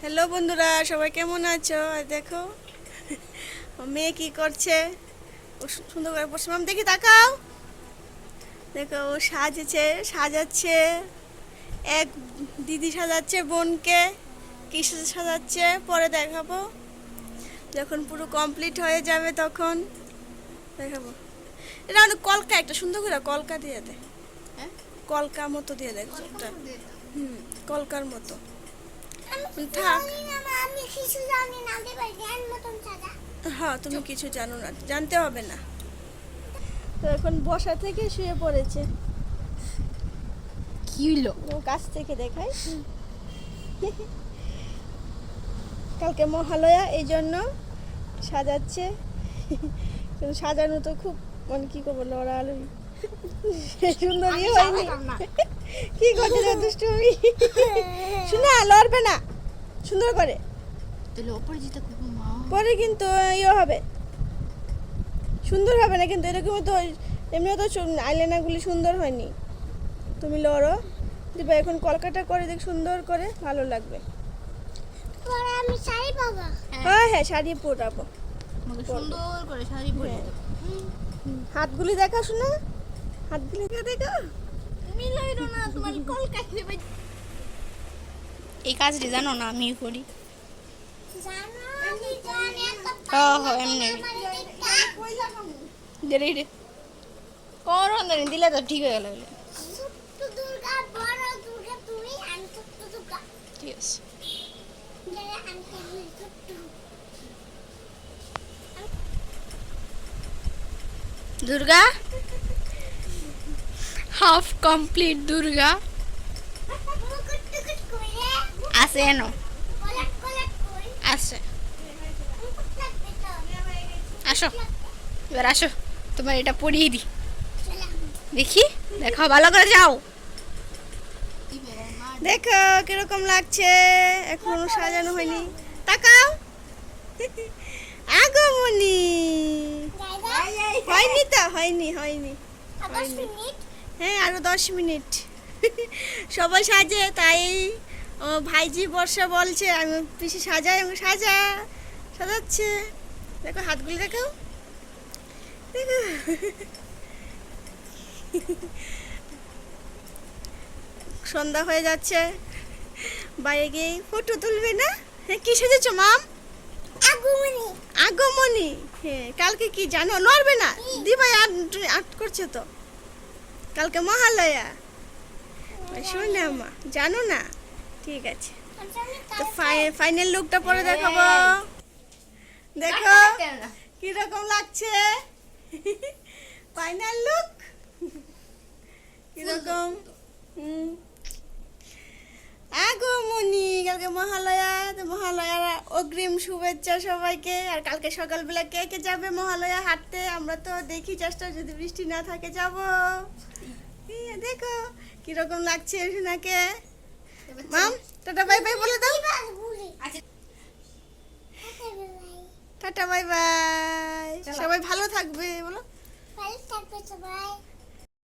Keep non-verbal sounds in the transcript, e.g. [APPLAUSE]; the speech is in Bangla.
হ্যালো বন্ধুরা, সবাই কেমন আছো? দেখো মেয়ে কি করছে? সুন্দর করে পড়ছে মাম, দেখি তাকাও। দেখো, ও সাজেছে, সাজাচ্ছে। এক দিদি সাজাচ্ছে বোনকে কি সাজা- সাজাচ্ছে। পরে দেখাবো। যখন পুরো কমপ্লিট হয়ে যাবে তখন দেখাবো। এটা অনেক কলকা, একটা সুন্দর করে কলকা দিয়ে দে। হ্যাঁ? কলকা মতো দিয়ে একটা। হুম, কলকার মতো। থাক। জানি না মা, আমি কিছু জানি না। জ্ঞান মতন সাজা হ্যাঁ তুমি কিছু জানো না জানতে হবে না। তো এখন বসা থেকে শুয়ে পড়েছে। কি হইল? ও কাছ থেকে দেখাই। [LAUGHS] কালকে মহালয়া এই জন্য সাজাচ্ছে। সাজানো তো খুব মানে কি করব লড়ালড়ি। সুন্দরই হয়নি। কি করছে রে দুষ্টুমি? শোনা লড়বে না। সুন্দর করে। তাহলে অপরাজিতা করব মা। পরে কিন্তু ইয়ে হবে। সুন্দর হবে না কিন্তু এরকম তো এমনিও তো আইলাইনারগুলি সুন্দর হয়নি। তুমি লড়ো। দিবা এখন কলকাতা করে দেখ সুন্দর করে ভালো লাগবে। আমি শাড়ি পাবো। হ্যাঁ। হ্যাঁ শাড়ি পরাবো। সুন্দর করে শাড়ি পরে হ্যাঁ। হাতগুলি দেখা শোনা হাতগুলি দেখা দেখো মিলাইরো না তোমার কলকাতা এই কাজটি জানো না আমি করি। জানো আমি জানি একটা এমনি। করো দিলে তো ঠিক হয়ে গেল। ঠিক আছে। দুর্গা? হাফ কমপ্লিট দুর্গা আছে এনো আছে আসো এবার আসো তোমার এটা পরিয়ে দিই দেখি দেখো ভালো করে যাও দেখো কীরকম লাগছে এখনও সাজানো হয়নি তাকাও আগমনি হয়নি তো হয়নি হয়নি মিনিট হ্যাঁ আরও দশ মিনিট। সবাই সাজে তাই ভাইজি বর্ষা বলছে আমি পিসি সাজাই আমি সাজা সাজাচ্ছে। দেখো হাতগুলি দেখো। দেখো। সন্ধ্যা হয়ে যাচ্ছে। বাইরে গিয়ে ফটো তুলবে না? হ্যাঁ কি সেজেছো মাম? আগমনী। আগমনী। হ্যাঁ কালকে কি জানো? নড়বে না। দিবাই আট করছে তো। কালকে মহালয়া। শোনে মা জানো না? ঠিক আছে। তো ফাইনাল লুকটা পরে দেখাবো। দেখো কীরকম লাগছে? [LAUGHS] ফাইনাল লুক কীরকম? হুম। কালকে মহালয়া তো মহালয়ার অগ্রিম শুভেচ্ছা সবাইকে। আর কালকে সকালবেলা কে কে যাবে মহালয়া হাঁটতে? আমরা তো দেখি চেষ্টা যদি বৃষ্টি না থাকে যাব। দেখো কীরকম লাগছে সোনাকে। মাম টাটা বাই বাই বলে দাও। Tata bye bye. সবাই ভালো থাকবে বলো। ভালো থাকবে সবাই।